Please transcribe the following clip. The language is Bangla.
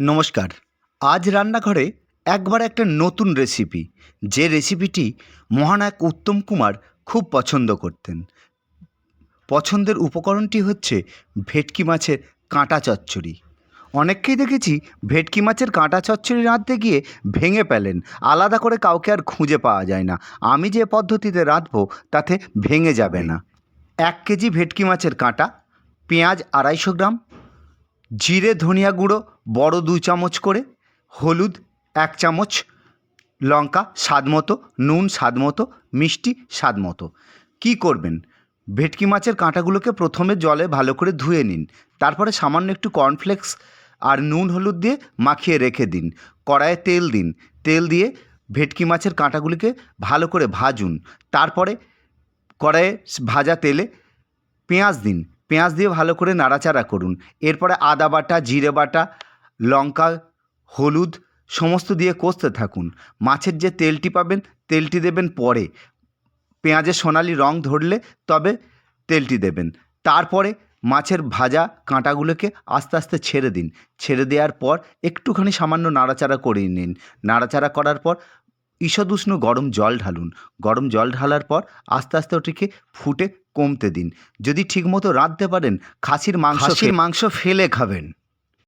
নমস্কার। আজ রান্নাঘরে একবার একটা নতুন রেসিপি যে রেসিপিটি মহানায়ক উত্তম কুমার খুব পছন্দ করতেন। পছন্দের উপকরণটি হচ্ছে ভেটকি মাছের কাঁটা চচ্চড়ি। অনেককেই দেখেছি ভেটকি মাছের কাঁটা চচ্চড়ি রাঁধতে গিয়ে ভেঙে পেলেন আলাদা করে কাউকে আর খুঁজে পাওয়া যায় না। আমি যে পদ্ধতিতে রাঁধবো তাতে ভেঙে যাবে না। এক কেজি ভেটকি মাছের কাঁটা, পেঁয়াজ আড়াইশো গ্রাম জিরে ধনিয়া গুঁড়ো, বড় দু চামচ করে, হলুদ এক চামচ, লঙ্কা স্বাদ মতো, নুন স্বাদ মতো, মিষ্টি স্বাদ মতো। কী করবেন? ভেটকি মাছের কাঁটাগুলোকে প্রথমে জলে ভালো করে ধুয়ে নিন। তারপরে সামান্য একটু কর্নফ্লেক্স আর নুন হলুদ দিয়ে মাখিয়ে রেখে দিন। কড়াইয়ে তেল দিন। তেল দিয়ে ভেটকি মাছের কাঁটাগুলিকে ভালো করে ভাজুন। তারপরে কড়াইয়ে ভাজা তেলে পেঁয়াজ দিন। পেঁয়াজ দিয়ে ভালো করে নাড়াচাড়া করুন। এরপরে আদা বাটা, জিরে বাটা, লঙ্কা, হলুদ, সমস্ত দিয়ে কষতে থাকুন। মাছের যে তেলটি পাবেন, তেলটি দেবেন পরে। পেঁয়াজের সোনালি রং ধরলে তবে তেলটি দেবেন। তারপরে মাছের ভাজা কাঁটাগুলোকে আস্তে আস্তে ছেড়ে দিন। ছেড়ে দেওয়ার পর একটুখানি সামান্য নাড়াচাড়া করে নিন। নাড়াচাড়া করার পর ঈষদুষ্ণ গরম জল ঢালুন। গরম জল ঢালার পর আস্তে আস্তে ওটিকে ফুটে কমতে দিন। যদি ঠিকমতো রাঁধতে পারেন খাসির মাংস খাসির মাংস ফেলে খাবেন।